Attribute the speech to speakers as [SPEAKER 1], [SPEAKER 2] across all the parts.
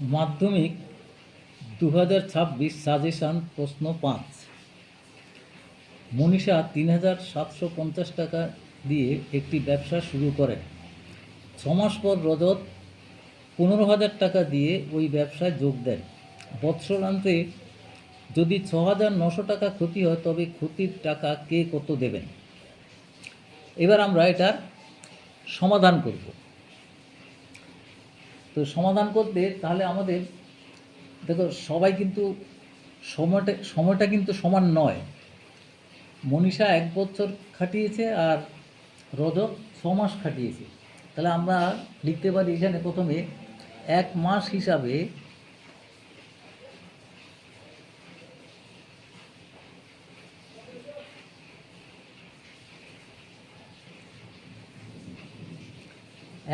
[SPEAKER 1] মাধ্যমিক দু হাজার ছাব্বিশ সাজেশান প্রশ্ন পাঁচ। মনীষা তিন হাজার সাতশো পঞ্চাশ টাকা দিয়ে একটি ব্যবসা শুরু করেন। ছমাস পর রজত পনেরো হাজার টাকা দিয়ে ওই ব্যবসায় যোগ দেন। বৎসরান্তে যদি ছ হাজার নশো টাকা ক্ষতি হয়, তবে ক্ষতির টাকা কে কত দেবেন? এবার আমরা এটার সমাধান করব। তো সমাধান করতে তাহলে আমাদের, দেখো সবাই কিন্তু সময়টা সময়টা কিন্তু সমান নয়। মনীষা এক বছর খাটিয়েছে আর রজত ছ মাস খাটিয়েছে। তাহলে আমরা লিখতে পারি এখানে প্রথমে এক মাস হিসাবে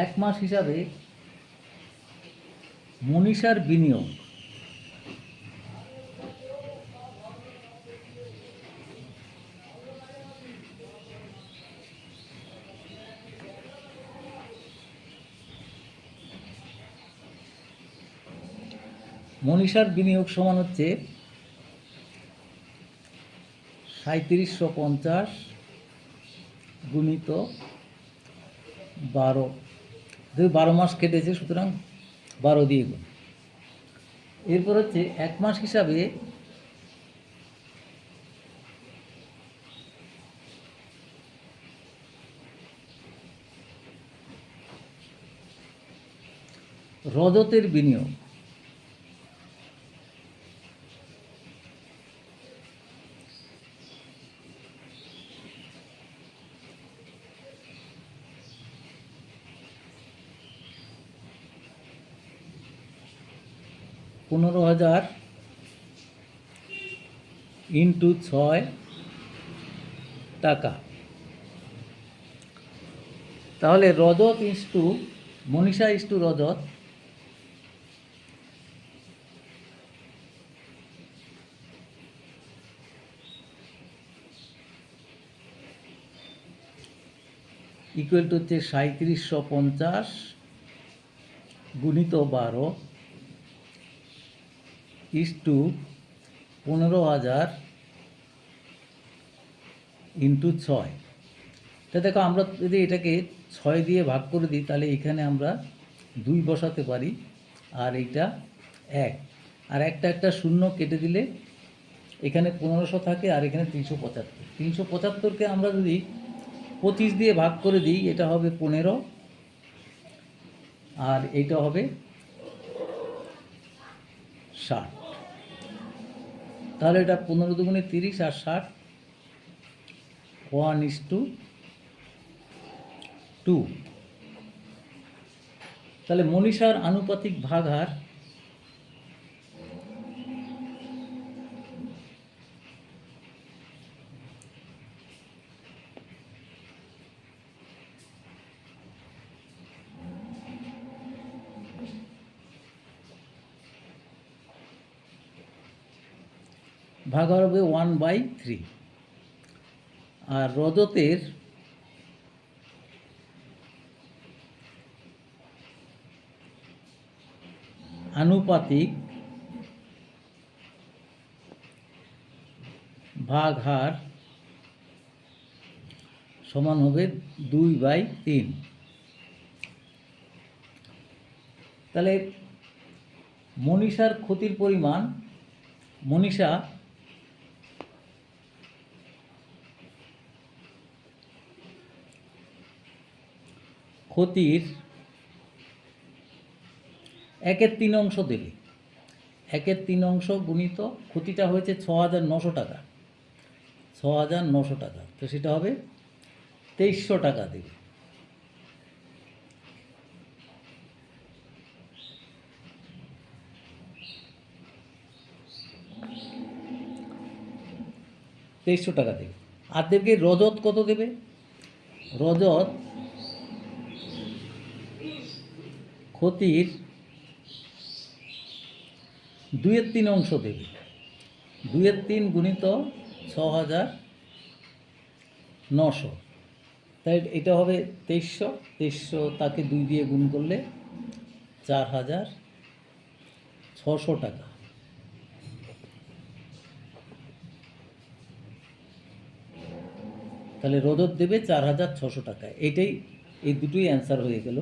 [SPEAKER 1] এক মাস হিসাবে মনীষার বিনিয়োগ। মনীষার বিনিয়োগ সমান হচ্ছে সাঁত্রিশশো পঞ্চাশ গুণিত বারো। বারো মাস কেটেছে সুতরাং বারো দিয়ে গুণ। এরপর হচ্ছে এক মাস হিসাবে রজতের বিনিয়োগ। পনেরো হাজার ইন্টু ছয় টাকা। তাহলে Rajat is to Manisha is to Rajat equal to হচ্ছে সাঁত্রিশশো পঞ্চাশ গুণিত বারো। ইস টু পনেরো হাজার ইন্টু ছয়। তা দেখো, আমরা যদি এটাকে ছয় দিয়ে ভাগ করে দিই, তাহলে এখানে আমরা দুই বসাতে পারি, আর এইটা এক। আর একটা একটা শূন্য কেটে দিলে এখানে পনেরোশো থাকে, আর এখানে তিনশো পঁচাত্তর। তিনশো পঁচাত্তরকে আমরা যদি পঁচিশ দিয়ে ভাগ করে দিই, এটা হবে পনেরো, আর এইটা হবে ষাট। তাহলে এটা পনেরো দুগুণে তিরিশ আর ষাট ওয়ান ইস টু টু তাহলে মনীষার আনুপাতিক ভাগার ভাগার হবে ওয়ান বাই থ্রি আর রজতের আনুপাতিক ভাগ হার সমান হবে দুই বাই তিন। তাহলে মনীষার ক্ষতির পরিমাণ, মনীষা ক্ষতির একের তিন অংশ দেবে। একের তিন অংশ গুণিত ক্ষতিটা হয়েছে ছ হাজার নশো টাকা। ছ হাজার নশো টাকা। তো সেটা হবে তেইশশো টাকা দেবে। তেইশশো টাকা দেবে। আর দেবকে রজত কত দেবে? রজত ক্ষতির দুইয়ের তিন অংশ দেবে। দুইয়ের তিন গুণিত ছ হাজার নশো। তাই এটা হবে তেইশশো। তেইশশো তাকে দুই দিয়ে গুণ করলে চার হাজার ছশো টাকা। তাহলে রজত দেবে চার হাজার ছশো টাকা। এটাই এই দুটোই অ্যান্সার হয়ে গেল।